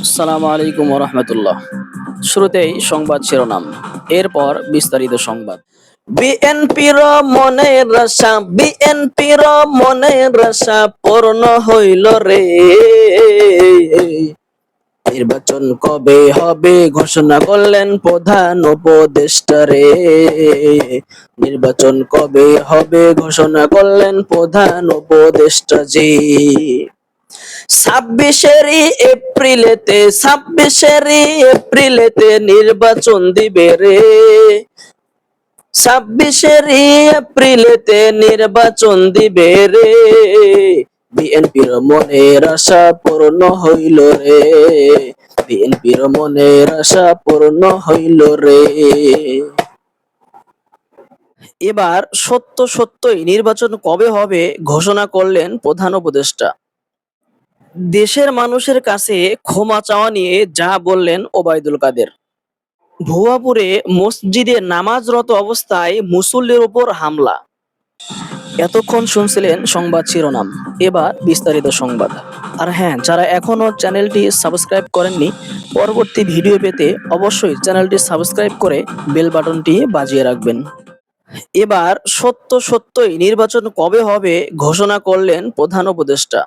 আসসালামু আলাইকুম রহমতুল্লাহ শুরুতেই সংবাদ শিরোনাম, এরপর বিস্তারিত সংবাদ। বিএনপির মনের বিএনপির মনের পূর্ণ হইল রে। নির্বাচন কবে হবে ঘোষণা করলেন প্রধান উপদেষ্টা রে। নির্বাচন কবে হবে ঘোষণা করলেন প্রধান উপদেষ্টা জি। ছাব্বিশেরই এপ্রিলেতে ছাব্বিশেরই এপ্রিলেতে নির্বাচন দিবে রে। ছাব্বিশেরই এপ্রিলেতে নির্বাচন দিবে রে। বিএনপির মনের আশা পূর্ণ হইল রে। বিএনপির মনের আশা পূর্ণ হইল রে। এবার সত্য সত্যই নির্বাচন কবে হবে ঘোষণা করলেন প্রধান উপদেষ্টা। দেশের মানুষের কাছে ক্ষমা চাওয়া নিয়ে যা বললেন ওবায়দুল কাদের। ভুয়াপুরে মসজিদে নামাজরত অবস্থায় মুসল্লির উপর হামলা। এতক্ষণ শুনছিলেন সংবাদ শিরোনাম। এবার বিস্তারিত সংবাদ। আর হ্যাঁ যারা এখনও চ্যানেলটি সাবস্ক্রাইব করেননি, পরবর্তী ভিডিও পেতে অবশ্যই চ্যানেলটি সাবস্ক্রাইব করে বেল বাটনটি বাজিয়ে রাখবেন। এবার সত্য সত্যই নির্বাচন কবে হবে ঘোষণা করলেন প্রধান উপদেষ্টা।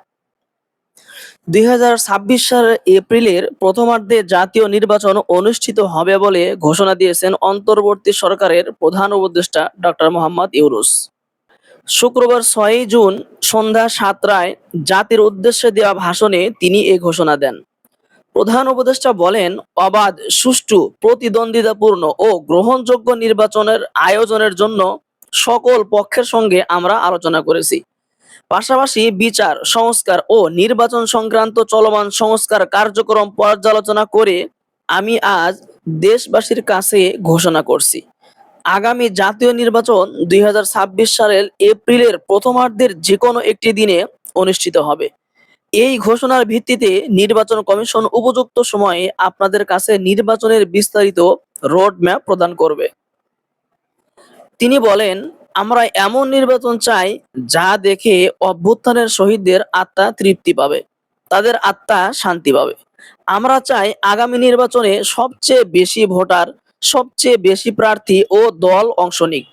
দুই হাজার ছাব্বিশ সালের এপ্রিলের প্রথমার্ধে জাতীয় নির্বাচন অনুষ্ঠিত হবে বলে ঘোষণা দিয়েছেন অন্তর্বর্তী সরকারের প্রধান উপদেষ্টা ডক্টর মোহাম্মদ ইউনুস। শুক্রবার ছয়ই জুন সন্ধ্যা সাতটায় জাতির উদ্দেশ্যে দেওয়া ভাষণে তিনি এই ঘোষণা দেন। প্রধান উপদেষ্টা বলেন, অবাধ, সুষ্ঠু, প্রতিদ্বন্দ্বিতাপূর্ণ ও গ্রহণযোগ্য নির্বাচনের আয়োজনের জন্য সকল পক্ষের সঙ্গে আমরা আলোচনা করেছি। পাশাপাশি বিচার, সংস্কার ও নির্বাচন সংক্রান্ত চলমান সংস্কার কার্যক্রম পর্যালোচনা করে আমি আজ দেশবাসীর কাছে ঘোষণা করছি। আগামী জাতীয় নির্বাচন দুই সালের এপ্রিলের প্রথমার্ধের যে কোনো একটি দিনে অনুষ্ঠিত হবে। এই ঘোষণার ভিত্তিতে নির্বাচন কমিশন উপযুক্ত সময়ে আপনাদের কাছে নির্বাচনের বিস্তারিত রোড ম্যাপ প্রদান করবে। তিনি বলেন আমরা এমন নির্বাচন চাই যা দেখে অভ্যুত্থানের শহীদদের আত্মা তৃপ্তি পাবে, তাদের আত্মা শান্তি পাবে। আমরা চাই আগামী নির্বাচনে সবচেয়ে বেশি ভোটার, সবচেয়ে বেশি প্রার্থী ও দল অংশ নিক।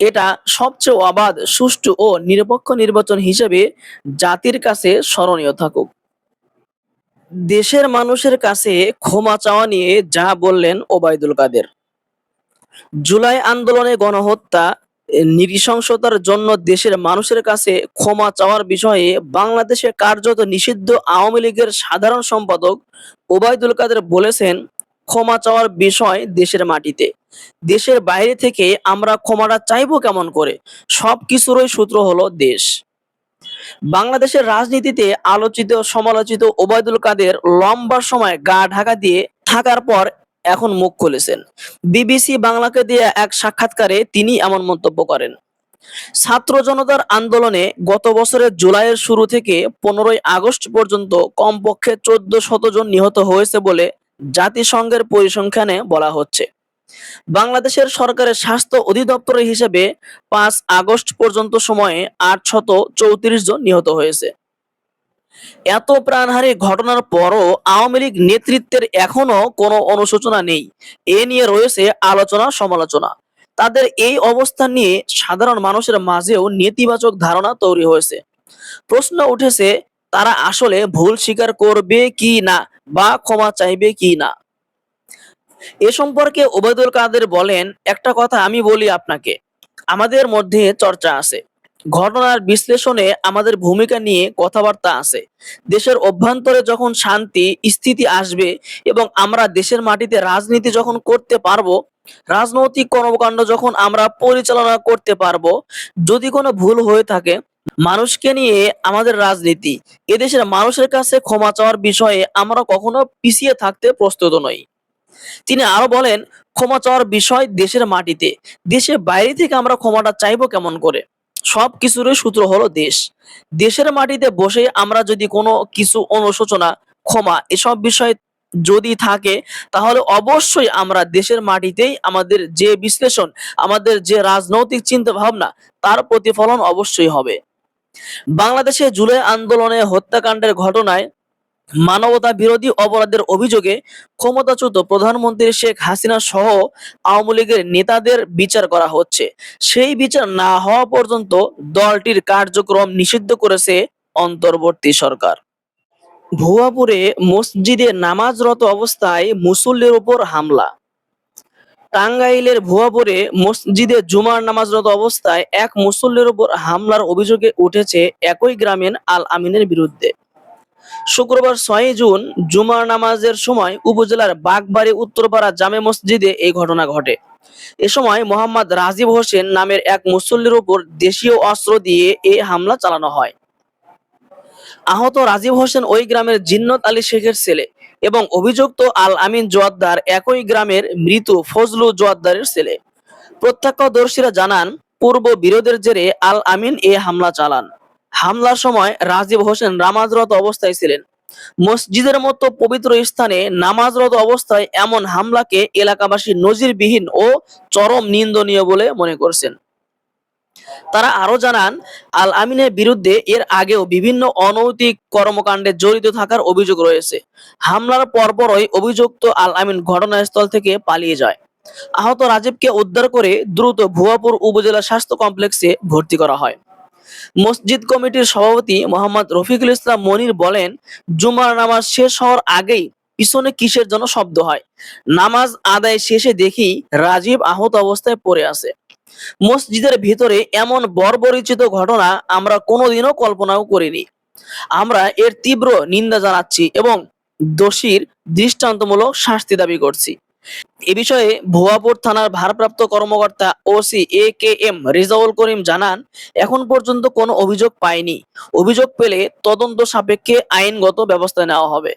এটা সবচেয়ে অবাধ, সুষ্ঠু ও নিরপেক্ষ নির্বাচন হিসেবে জাতির কাছে স্মরণীয় থাকুক। দেশের মানুষের কাছে ক্ষমা চাওয়া নিয়ে যা বললেন ওবায়দুল কাদের। জুলাই আন্দোলনে গণহত্যা নৃশংসতার জন্য দেশের মানুষের কাছে ক্ষমা চাওয়ার বিষয়ে বাংলাদেশে কার্যত নিষিদ্ধ আওয়ামী লীগের সাধারণ সম্পাদক ওবায়দুল কাদের বলেছেন, ক্ষমা চাওয়ার বিষয় দেশের মাটিতে। দেশের বাইরে থেকে আমরা ক্ষমাটা চাইব কেমন করে? সব কিছুরই সূত্র হলো দেশ। বাংলাদেশের রাজনীতিতে আলোচিত সমালোচিত ওবায়দুল কাদের লম্বা সময় গা ঢাকা দিয়ে থাকার পর এখন মুখ খুলেছেন। বিবিসি বাংলাকে দিয়ে এক সাক্ষাৎকারে তিনি এমন মন্তব্য করেন। ছাত্র জনতার আন্দোলনে গত বছরের জুলাইয়ের শুরু থেকে পনেরোই আগস্ট পর্যন্ত কমপক্ষে চোদ্দ শত জন নিহত হয়েছে বলে জাতিসংঘের পরিসংখ্যানে বলা হচ্ছে। বাংলাদেশের সরকারের স্বাস্থ্য অধিদপ্তরের হিসেবে পাঁচ আগস্ট পর্যন্ত সময়ে আটশত চৌত্রিশ জন নিহত হয়েছে। এত প্রাণহারী ঘটনার পরও আওয়ামী লীগ নেতৃত্বের এখনও কোনো অনুশোচনা নেই। এ নিয়ে রয়েছে আলোচনা, সমালোচনা। তাদের এই অবস্থান নিয়ে সাধারণ মানুষের মাঝেও নেতিবাচক ধারণা তৈরি হয়েছে। প্রশ্ন উঠেছে, তারা আসলে ভুল স্বীকার করবে কি না বা ক্ষমা চাইবে কি না? এ সম্পর্কে ওবায়দুল কাদের বলেন, একটা কথা আমি বলি আপনাকে। আমাদের মধ্যে চর্চা আছে। ঘটনার বিশ্লেষণে আমাদের ভূমিকা নিয়ে কথাবার্তা আছে। দেশের অভ্যন্তরে যখন শান্তি, স্থিতি আসবে এবং আমরা দেশের মাটিতে রাজনীতি যখন করতে পারব, রাজনৈতিক কর্মকাণ্ড যখন আমরা পরিচালনা করতে পারব, যদি কোনো ভুল হয়ে থাকে, মানুষকে নিয়ে আমাদের রাজনীতি, এদেশের মানুষের কাছে ক্ষমা চাওয়ার বিষয়ে আমরা কখনো পিছিয়ে থাকতে প্রস্তুত নই। তিনি আরও বলেন, ক্ষমা চাওয়ার বিষয় দেশের মাটিতে। দেশের বাইরে থেকে আমরা ক্ষমাটা চাইব কেমন করে? সব কিছুরই সূত্র হলো দেশ। দেশের মাটিতে বসে আমরা যদি কোনো কিছু অনুশোচনা, ক্ষমা এসব বিষয়ে যদি থাকে, তাহলে অবশ্যই আমরা দেশের মাটিতেই আমাদের যে বিশ্লেষণ, আমাদের যে রাজনৈতিক চিন্তা ভাবনা তার প্রতিফলন অবশ্যই হবে। বাংলাদেশে জুলাই আন্দোলনে হত্যাকাণ্ডের ঘটনায় মানবতা বিরোধী অপরাধের অভিযোগে ক্ষমতাচ্যুত প্রধানমন্ত্রী শেখ হাসিনা সহ আওয়ামী লীগের নেতাদের বিচার করা হচ্ছে। সেই বিচার না হওয়া পর্যন্ত দলটির কার্যক্রম নিষিদ্ধ করেছে অন্তর্বর্তী সরকার। ভুয়াপুরে মসজিদে নামাজরত অবস্থায় মুসল্লির উপর হামলা। টাঙ্গাইলের ভুয়াপুরে মসজিদে জুমার নামাজরত অবস্থায় এক মুসল্লির উপর হামলার অভিযোগে উঠেছে একই গ্রামের আল আমিনের বিরুদ্ধে। শুক্রবার ছয় জুন জুমার নামাজের সময় উপজেলার বাগবাড়ি উত্তরপাড়া জামে মসজিদে এই ঘটনা ঘটে। এ সময় মোহাম্মদ রাজীব হোসেন নামের এক মুসল্লির উপর দেশীয় অস্ত্র দিয়ে এই হামলা চালানো হয়। আহত রাজীব হোসেন ওই গ্রামের জিন্নত আলী শেখের ছেলে এবং অভিযুক্ত আল আমিন জোয়াদ্দার একই গ্রামের মৃত ফজলু জোয়াদ্দারের ছেলে। প্রত্যক্ষদর্শীরা জানান, পূর্ব বিরোধের জেরে আল আমিন এ হামলা চালান। হামলার সময় রাজীব হোসেন নামাজরত অবস্থায় ছিলেন। মসজিদের মতো পবিত্র স্থানে নামাজরত অবস্থায় এমন হামলাকে এলাকাবাসী নজিরবিহীন ও চরম নিন্দনীয় বলে মনে করছেন। তারা আরও জানান আল আমিনের বিরুদ্ধে এর আগেও বিভিন্ন অনৈতিক কর্মকাণ্ডে জড়িত থাকার অভিযোগ রয়েছে। হামলার পরপরই অভিযুক্ত আল আমিন ঘটনাস্থল থেকে পালিয়ে যায়। আহত রাজীবকে উদ্ধার করে দ্রুত ভুয়াপুর উপজেলা স্বাস্থ্য কমপ্লেক্সে ভর্তি করা হয়। মসজিদ কমিটির সভাপতি মোহাম্মদ রফিকুল ইসলাম মনির বলেন, জুমার নামাজ শেষ হওয়ার আগেই পিছনে কিসের জন্য শব্দ হয়। নামাজ আদায় শেষে দেখি রাজীব আহত অবস্থায় পড়ে আছে। মসজিদের ভিতরে এমন বর্বরিচিত ঘটনা আমরা কোনোদিনও কল্পনাও করিনি। আমরা এর তীব্র নিন্দা জানাচ্ছি এবং দোষীর দৃষ্টান্তমূলক শাস্তি দাবি করছি। এ বিষয়ে ভুয়াপুর থানার ভারপ্রাপ্ত কর্মকর্তা OC A K M Rezaul Karim জানান, এখন পর্যন্ত কোনো অভিযোগ পায়নি। অভিযোগ পেলে তদন্ত সাপেক্ষে আইনগত ব্যবস্থা নেওয়া হবে।